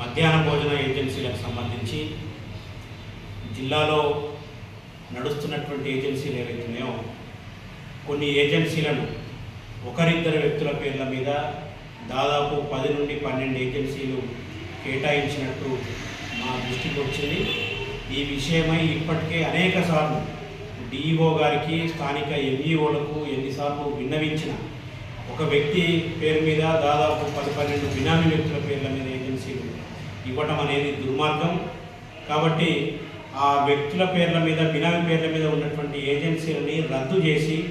మధ్యాహ్న భోజన ఏజెన్సీలకు సంబంధించి జిల్లాలో నడుస్తున్నటువంటి ఏజెన్సీలు ఏవైతున్నాయో కొన్ని ఏజెన్సీలను ఒకరిద్దరు వ్యక్తుల పేర్ల మీద దాదాపు పది నుండి పన్నెండు ఏజెన్సీలు కేటాయించినట్టు మా దృష్టికి వచ్చింది. ఈ విషయమై ఇప్పటికే అనేక సార్లు డిఈఓ గారికి స్థానిక ఎంఈఓలకు ఎన్నిసార్లు విన్నవించిన ఒక వ్యక్తి పేరు మీద దాదాపు పది పన్నెండు బినామీ వ్యక్తుల పేర్ల మీద ఇవ్వటం అనేది దుర్మార్గం. కాబట్టి ఆ వ్యక్తుల పేర్ల మీద బినామీ పేర్ల మీద ఉన్నటువంటి ఏజెన్సీలని రద్దు చేసి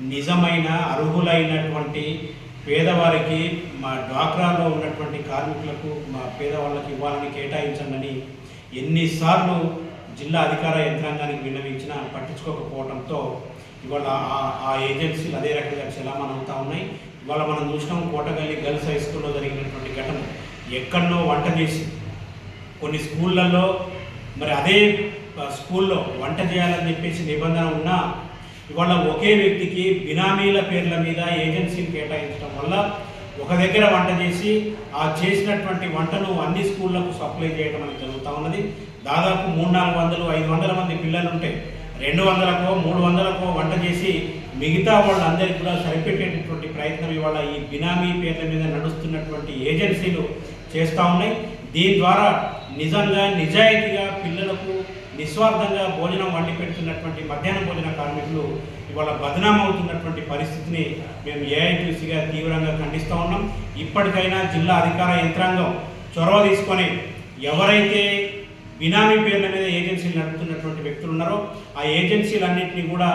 నిజమైన అర్హులైనటువంటి పేదవారికి మా డ్వాక్రాలో ఉన్నటువంటి కార్మికులకు మా పేదవాళ్ళకి ఇవ్వాలని కేటాయించండి ఎన్నిసార్లు జిల్లా అధికార యంత్రాంగానికి విన్నవించినా పట్టించుకోకపోవడంతో ఇవాళ ఆ- ఆ ఏజెన్సీలు అదే రకంగా చలామణి అవుతా ఉన్నాయి. ఇవాళ మనం చూసినాం కోటగల్లి గర్ల్స్ హై స్కూల్లో జరిగినటువంటి ఘటన. ఎక్కడనో వంట చేసి కొన్ని స్కూళ్ళల్లో మరి అదే స్కూల్లో వంట చేయాలని చెప్పేసి నిబంధన ఉన్నా ఇవాళ ఒకే వ్యక్తికి బినామీల పేర్ల మీద ఏజెన్సీని కేటాయించడం వల్ల ఒక దగ్గర వంట చేసి ఆ చేసినటువంటి వంటను అన్ని స్కూళ్ళకు సప్లై చేయడం అనేది జరుగుతూ ఉన్నది. దాదాపు మూడు నాలుగు వందలు ఐదు వందల మంది పిల్లలు ఉంటే రెండు వందలకో మూడు వందలకో వంట చేసి మిగతా వాళ్ళందరికీ కూడా సరిపెట్టేటటువంటి ప్రయత్నం ఇవాళ ఈ బినామీ పేర్ల మీద నడుస్తున్నటువంటి ఏజెన్సీలు చేస్తూ ఉన్నాయి. దీని ద్వారా నిజంగా నిజాయితీగా పిల్లలకు నిస్వార్థంగా భోజనం వండి పెడుతున్నటువంటి మధ్యాహ్న భోజన కార్మికులు ఇవాళ బదనామవుతున్నటువంటి పరిస్థితిని మేము ఏఐటీసీగా తీవ్రంగా ఖండిస్తూ ఉన్నాం. ఇప్పటికైనా జిల్లా అధికార యంత్రాంగం చొరవ తీసుకొని ఎవరైతే బినామీ పేర్ల మీద ఏజెన్సీలు నడుపుతున్నటువంటి వ్యక్తులు ఉన్నారో ఆ ఏజెన్సీలన్నింటినీ కూడా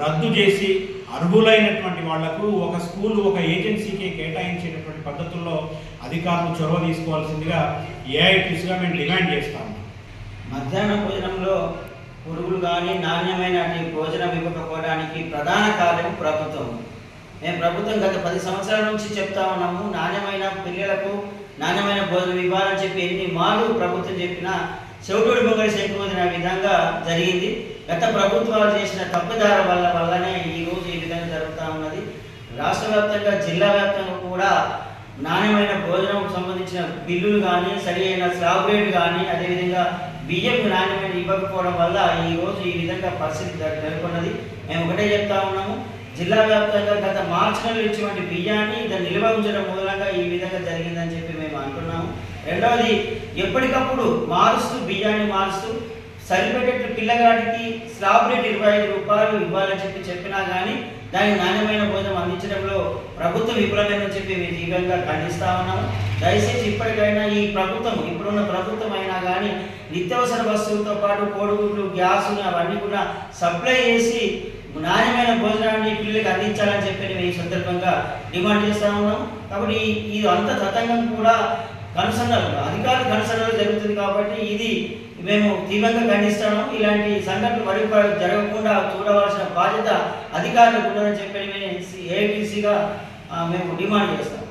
రద్దు చేసి అర్హులైనటువంటి వాళ్ళకు ఒక స్కూల్ ఒక ఏజెన్సీకి కేటాయించేటటువంటి పద్ధతుల్లో అధికారులు చొరవ తీసుకోవాల్సిందిగా ఏఐటీసీగా మేము డిమాండ్ చేస్తాము మధ్యాహ్న భోజనంలో పురుగులు కానీ నాణ్యమైన భోజనం ఇవ్వకపోవడానికి ప్రధాన కారణం ప్రభుత్వం. మేము ప్రభుత్వం గత పది సంవత్సరాల నుంచి చెప్తా ఉన్నాము నాణ్యమైన పిల్లలకు నాణ్యమైన భోజనం ఇవ్వాలని చెప్పి ఎన్ని మార్లు ప్రభుత్వం చెప్పినా చెవిటోడి పొంగడి శంకువదిన విధంగా జరిగింది. గత ప్రభుత్వాలు చేసిన తప్పుదార వల్ల వల్లనే ఈరోజు ఈ విధంగా జరుగుతూ ఉన్నది. రాష్ట్ర వ్యాప్తంగా జిల్లా వ్యాప్తంగా కూడా నాణ్యమైన భోజనం సంబంధించిన బిల్లులు కానీ సరి అయిన స్లాబ్ రేట్ కానీ అదేవిధంగా బియ్యం నాణ్యమైన ఇవ్వకపోవడం వల్ల ఈ రోజు ఈ విధంగా పరిస్థితి నెలకొన్నది. మేము ఒకటే చెప్తా ఉన్నాము. జిల్లా వ్యాప్తంగా గత మార్చి నెలలో ఇచ్చినటువంటి బియ్యాన్ని దాన్ని నిల్వ ఉంచడం మూలంగా ఈ విధంగా జరిగిందని చెప్పి మేము అంటున్నాము రెండవది ఎప్పటికప్పుడు మారుస్తూ బియ్యాన్ని మారుస్తూ సరిపెట్టేట్టు పిల్లగాడికి స్లాబ్ రేట్ ఇరవై ఐదు రూపాయలు ఇవ్వాలని చెప్పి చెప్పినా కానీ దానికి నాణ్యమైన భోజనం అందించడంలో ప్రభుత్వం విఫలమైన చెప్పి మేము తీవ్రంగా ఖండిస్తా ఉన్నాము. దయచేసి ఇప్పటికైనా ఈ ప్రభుత్వం ఇప్పుడున్న ప్రభుత్వం అయినా కానీ నిత్యావసర వస్తువులతో పాటు కోడిగుడ్లు గ్యాస్ అవన్నీ కూడా సప్లై చేసి నాణ్యమైన భోజనాన్ని పిల్లలకు అందించాలని చెప్పి మేము ఈ సందర్భంగా డిమాండ్ చేస్తా ఉన్నాం కాబట్టి ఈ- ఇది అంత తతంగం కూడా కనుసన్నలు అధికార కనుసన్నలు జరుగుతుంది కాబట్టి ఇది మేము తీవ్రంగా ఖండిస్తాము ఇలాంటి సంఘటనలు మరి జరగకుండా చూడవలసిన బాధ్యత అధికారులకు ఉందని చెప్పి మేము ఏఐటీసీగా మేము డిమాండ్ చేస్తాం